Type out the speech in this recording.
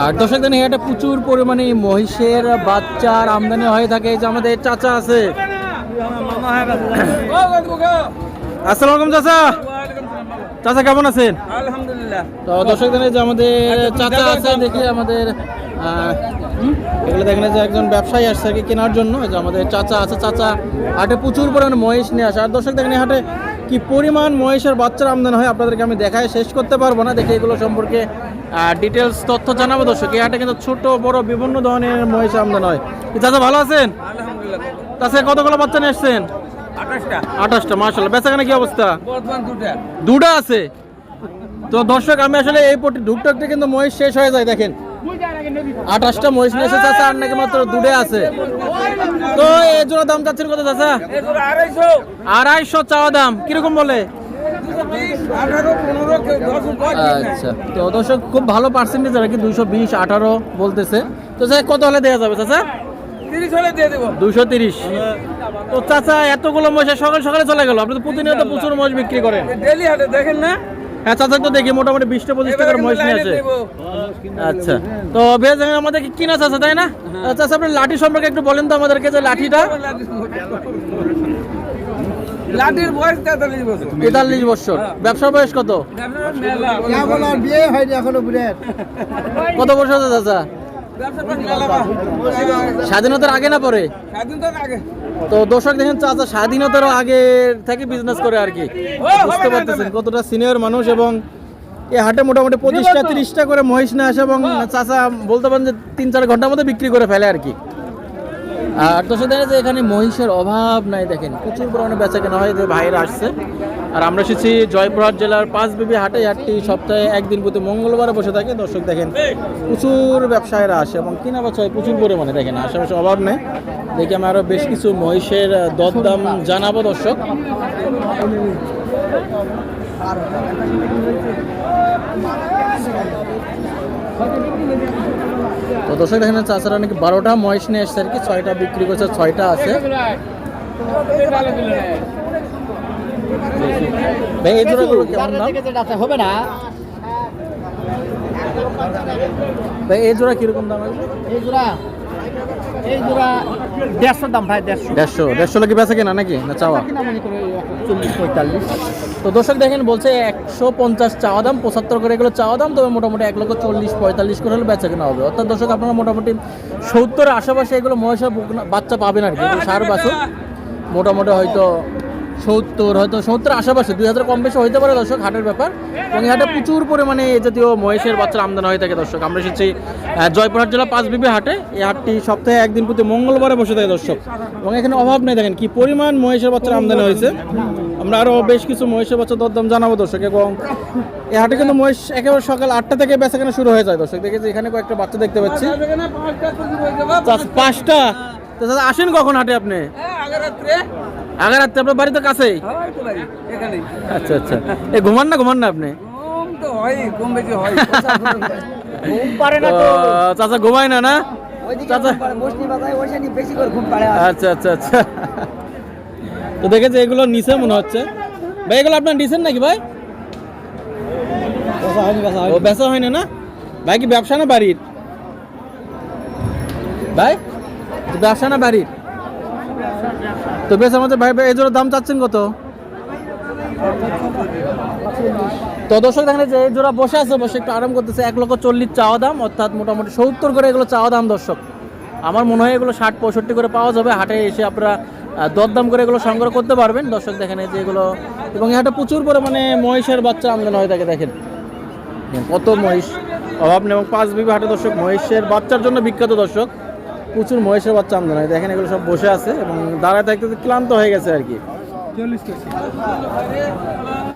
আর দর্শক দিন এটা প্রচুর পরিমাণে মহিষের বাচ্চার আমদানি হয়ে থাকে। যে আমাদের চাচা আছে। আসসালামু আলাইকুম চাচা। চাচা কেমন আছেন? আলহামদুলিল্লাহ। তো দর্শক দিনে যে আমাদের চাচা আছে দেখি আমাদের এগুলো দেখেন যে একজন ব্যবসায়ী আসছে আর কি কেনার জন্য। যে আমাদের চাচা আছে চাচা হাটে প্রচুর পরিমাণে মহিষ নিয়ে আসে। আর দর্শক দেখেন হাটে কি পরিমাণ মহিষের বাচ্চার আমদানি হয় আপনাদেরকে আমি দেখায় শেষ করতে পারব না। দেখে এগুলো সম্পর্কে ডিটেলস তথ্য জানাব। দর্শক এই হাটে কিন্তু ছোট বড় বিভিন্ন ধরনের মহিষ আমদানি হয়। চাচা ভালো আছেন? তাছাড়া কতগুলো বাচ্চা নিয়ে আসছেন আঠাশটা। মার্শাল্লাহ বেচাকেনা কি অবস্থা? দুটা। দুটা আছে? তো দর্শক আমি আসলে এই পটি ঢুকটাকতে কিন্তু মহিষ শেষ হয়ে যায় দেখেন। আঠাশটা মহিষ নিয়ে এসেছে আর নাকি মাত্র আছে। তো এই জোড়া দাম চাচ্ছেন কত আড়াইশো চাওয়া দাম, কীরকম বলে? দশ। আচ্ছা খুব ভালো পার্সেন্টেজ আর কি, দুইশো বিশ, আঠারো বলতেছে। তো স্যার কত হলে দেওয়া যাবে চাচা? দুইশো তিরিশ। তো চাচা, এতগুলো মহিষ সকাল সকালে চলে গেল। আপনি তো প্রতিনিয়ত প্রচুর মহিষ বিক্রি করেন। দেখেন না? হ্যাঁ চাচা তো দেখি মোটামুটি বিশটা পঁচিশটা করে মহিষ নিয়ে লাইনে আচ্ছা তো বেশ আমাদের কি কিনা চাচা তাই না? আচ্ছা আচ্ছা, আপনি লাঠি সম্পর্কে একটু বলেন তো আমাদেরকে যে লাঠিটা। লাঠির বয়স তেতাল্লিশ বছর। তেতাল্লিশ বছর। ব্যবসার বয়স কত? ব্যবসার মেলা। বিয়ে হয়নি এখনও কত বছর আছে চাচা? স্বাধীনতার আগে না পরে? তো দর্শক দেখেন চাচা স্বাধীনতার আগে থেকে বিজনেস করে আর কি। বুঝতে পারতেছেন কতটা সিনিয়র মানুষ এবং এ হাটে মোটামুটি পঁচিশটা তিরিশটা করে মহিষ না আসে এবং চাচা বলতে পারেন যে তিন চার ঘণ্টার মধ্যে বিক্রি করে ফেলে আর কি। আর দর্শক দেখেন যে এখানে মহিষের অভাব নাই, দেখেন। প্রচুর পরিমাণে বেচা কেনা হয় যে ভাইরা আসছে। আর আমরা এসেছি জয়পুরহাট জেলার পাঁচ বিবি হাটে হাটটি সপ্তাহে একদিন প্রতি মঙ্গলবারে বসে থাকে। দর্শক, দেখেন, প্রচুর ব্যবসায়ীরা আসে এবং কিনা হয় প্রচুর পরিমাণে, দেখেন, আশেপাশে অভাব নেই। দেখি আমি আরও বেশ কিছু মহিষের দরদাম জানাব, দর্শক। তো দর্শক দেখেন চাষারা নাকি বারোটা মহিষ নিয়ে এসছে আর কি, ছয়টা বিক্রি করছে, ছয়টা আছে। ভাই দাম হবে না ভাই, এই জোড়া কীরকম দাম আছে? এই জোড়া দেড়শো দাম ভাই দেড়শো। দেড়শো। দেড়শো লাগে বেচা কেনা নাকি? না চাওয়া? চল্লিশ পঁয়তাল্লিশ। তো দর্শক দেখেন বলছে একশো পঞ্চাশ চাওয়া দাম পঁচাত্তর করে এগুলো চাওয়া দাম তবে মোটামুটি এক লক্ষ চল্লিশ পঁয়তাল্লিশ করে হলে বেচা কেনা হবে। অর্থাৎ দর্শক আপনারা মোটামুটি সত্তরের আশেপাশে এগুলো মহেশ বাচ্চা পাবেন আর কি সার বাছুর। মোটামুটি হয়তো সত্তর হয়তো সত্তর আশেপাশে দুই হাজার কম বেশি হইতে পারে দর্শক হাটের ব্যাপার। এবং হাটে প্রচুর পরিমাণে এই জাতীয় মহিষের বাচ্চার আমদানি হয়ে থাকে দর্শক। আমরা এসেছি জয়পুরহাট জেলা পাঁচ বিবি হাটে। এই হাটটি সপ্তাহে একদিন প্রতি মঙ্গলবারে বসে থাকে দর্শক। এবং এখানে অভাব নেই দেখেন কি পরিমাণ মহেশের বাচ্চার আমদানি হয়েছে। আমরা আরও বেশ কিছু মহেশের বাচ্চা দরদাম জানাব দর্শক এবং এই হাটে কিন্তু মহেশ একেবারে সকাল আটটা থেকে বেচাকেনা শুরু হয়ে যায় দর্শক। দেখেছি এখানে কয়েকটা বাচ্চা দেখতে পাচ্ছি। পাঁচটা আসেন কখন হাটে আপনি? হ্যাঁ, আগের রাত্রে আপনার কাছেই? হয় তো বাড়ি, এখানেই। আচ্ছা আচ্ছা। এই ঘুমান না ঘুমান না আপনি? হয় হয় না চাচা ঘুমায় না না? আচ্ছা আচ্ছা আচ্ছা। তো দেখেছি এগুলো নিচে মনে হচ্ছে। ভাই এগুলো আপনার নিছেন নাকি ভাই? ও বেচা হয়নি না? ভাই কি ব্যবসা না বাড়ির? ভাই ব্যবসা না বাড়ির? তো বেশ আমাদের ভাই ভাই এই জোড়ার দাম চাচ্ছেন কত? তো দর্শক দেখেন যে জোড়া বসে আছে বসে একটু আরাম করতেছে। এক লক্ষ চল্লিশ চাওয়া দাম অর্থাৎ মোটামুটি সত্তর করে এগুলো চাওয়া দাম দর্শক। আমার মনে হয় এগুলো ষাট পঁয়ষট্টি করে পাওয়া যাবে। হাটে এসে আপনারা দরদাম করে এগুলো সংগ্রহ করতে পারবেন। দর্শক দেখেন যে এগুলো এবং এই হাটে প্রচুর পরিমাণে মহিষের বাচ্চা আমদানি হয়ে থাকে দেখেন, কত মহিষ অভাব নেই। এবং পাঁচ বিঘা হাটে দর্শক মহিষের বাচ্চার জন্য বিখ্যাত দর্শক। প্রচুর মহেশের বাচ্চা আমদানি দেখেন এগুলো সব বসে আছে এবং দাঁড়ায় থাকতে ক্লান্ত হয়ে গেছে আর কি।